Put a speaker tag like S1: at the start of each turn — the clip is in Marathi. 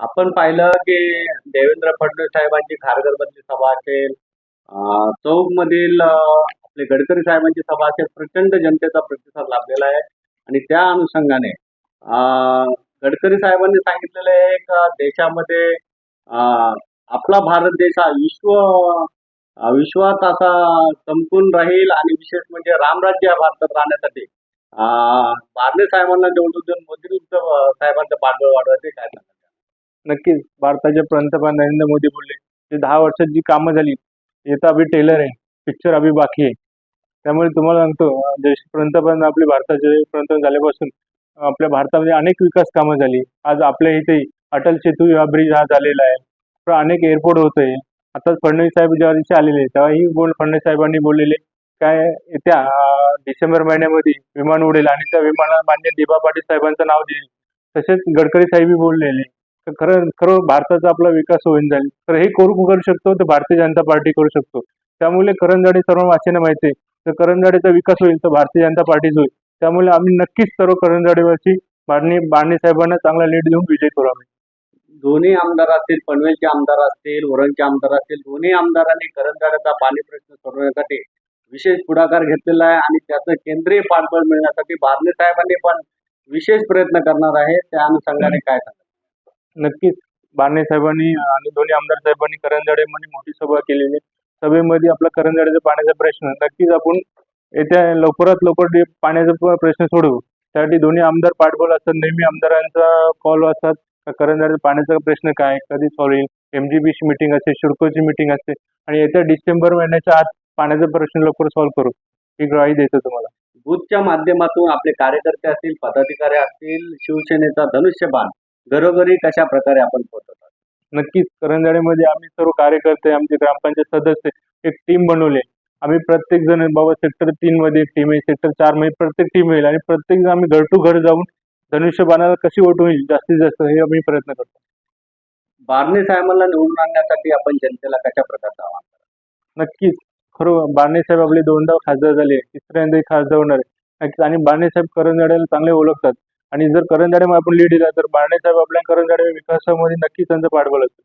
S1: आपण पाहिलं की देवेंद्र फडणवीस साहेबांची खारघरमधली सभा असेल चौक मधील आपले गडकरी साहेबांची सभा असेल प्रचंड जनतेचा प्रतिसाद लाभलेला आहे. आणि त्या अनुषंगाने गडकरी साहेबांनी सांगितलेलं आहे का देशामध्ये आपला भारत देश हा विश्व विश्वात असा चमकून राहील आणि विशेष म्हणजे रामराज्य या भारतात राहण्यासाठी. अं, बारणे साहेबांना निवडून देऊन मोदी साहेबांचं पाठबळ वाढवायचे काय
S2: नक्कीच. भारताचे पंतप्रधान नरेंद्र मोदी बोलले ते दहा वर्षात जी कामं झाली येता अभि टेलर आहे पिक्चर अभि बाकी आहे. त्यामुळे तुम्हाला सांगतो देश पंतप्रधान आपले भारताचे पंतप्रधान झाल्यापासून आपल्या भारतामध्ये अनेक विकास कामं झाली. आज आपल्या इथे अटल सेतू हा ब्रिज हा झालेला आहे. तर अनेक एअरपोर्ट होतोय आता फडणवीस साहेब ज्या दिवशी आलेले तेव्हाही बोल फडणवीस साहेबांनी बोललेले काय येत्या डिसेंबर महिन्यामध्ये विमान उडेल आणि त्या विमानाला मान्य दिबा पाटील साहेबांचं नाव देईल. तसेच गडकरी साहेबही बोललेले खरं खरं भारताचा आपला विकास होईल जाईल. तर हे करू करू शकतो तर भारतीय जनता पार्टी करू शकतो. त्यामुळे करंजाडे सर्व वाचेनं माहिती आहे. तर करंजाडेचा विकास होईल तर भारतीय जनता पार्टीच होईल. त्यामुळे आम्ही नक्कीच सर्व करंजाडेवरची बाणी बाणी साहेबांना चांगला लीड देऊन विजय करू आम्ही.
S1: दोन्ही आमदार असतील पनवेलचे आमदार असतील वरणचे आमदार असतील दोन्ही आमदारांनी करंजाड्याचा पाणी प्रश्न सोडवण्यासाठी विशेष पुढाकार घेतलेला आहे आणि त्याचं केंद्रीय पाठबळ मिळण्यासाठी बारणे साहेबांनी पण विशेष प्रयत्न करणार आहे. त्या अनुषंगाने काय सांगा
S2: नक्कीच. बाणे साहेबांनी आणि दोन्ही आमदार साहेबांनी करंजाडेमध्ये मोठी सभा केलेली. आहे. सभेमध्ये आपला करंजाड्याचा पाण्याचा प्रश्न. नक्कीच आपण येत्या लवकरात लवकर पाण्याचा प्रश्न सोडवू त्यासाठी दोन्ही आमदार पाठबळ असतात. नेहमी आमदारांचा कॉल असतात. करंजाड्याचा पाण्याचा प्रश्न काय? कधी सॉल्व्ह होईल? एम जी बीची मिटिंग असते शिडकोची मिटिंग असते. आणि येत्या डिसेंबर महिन्याच्या आत पाण्याचा प्रश्न लवकर सॉल्व्ह करू. ही ग्वाही देतो तुम्हाला.
S1: बूथच्या माध्यमातून आपले कार्यकर्ते असतील पदाधिकारी असतील शिवसेनेचा धनुष्यबाण. घरोघरी कशा प्रकारे आपण पोहोचवतात
S2: नक्कीच करंजाडेमध्ये आम्ही सर्व कार्यकर्ते आमचे ग्रामपंचायत सदस्य एक टीम बनवली. आम्ही प्रत्येक जण बाबा सेक्टर तीन मध्ये टीम आहे सेक्टर चारमध्ये प्रत्येक टीम येईल आणि प्रत्येक जण आम्ही घर टू घर जाऊन धनुष्यबाणाला कशी वोट होईल जास्तीत जास्त हे आम्ही प्रयत्न करतो
S1: बारणे साहेबांना निवडून आणण्यासाठी आपण जनतेला कशा प्रकारचं आव्हान कराल?
S2: नक्कीच खरं बाणे साहेब आपले दोनदा खासदार झाले तिसऱ्यांदाही खासदार होणार आहे नक्कीच. आणि बाणे साहेब करंजाड्याला चांगले ओळखतात आणि जर करंजाड्यामध्ये आपण लीड दिला तर बाणे साहेब आपल्या करंजाड्या विकासामध्ये नक्कीच त्यांचं पाठबळ असतं.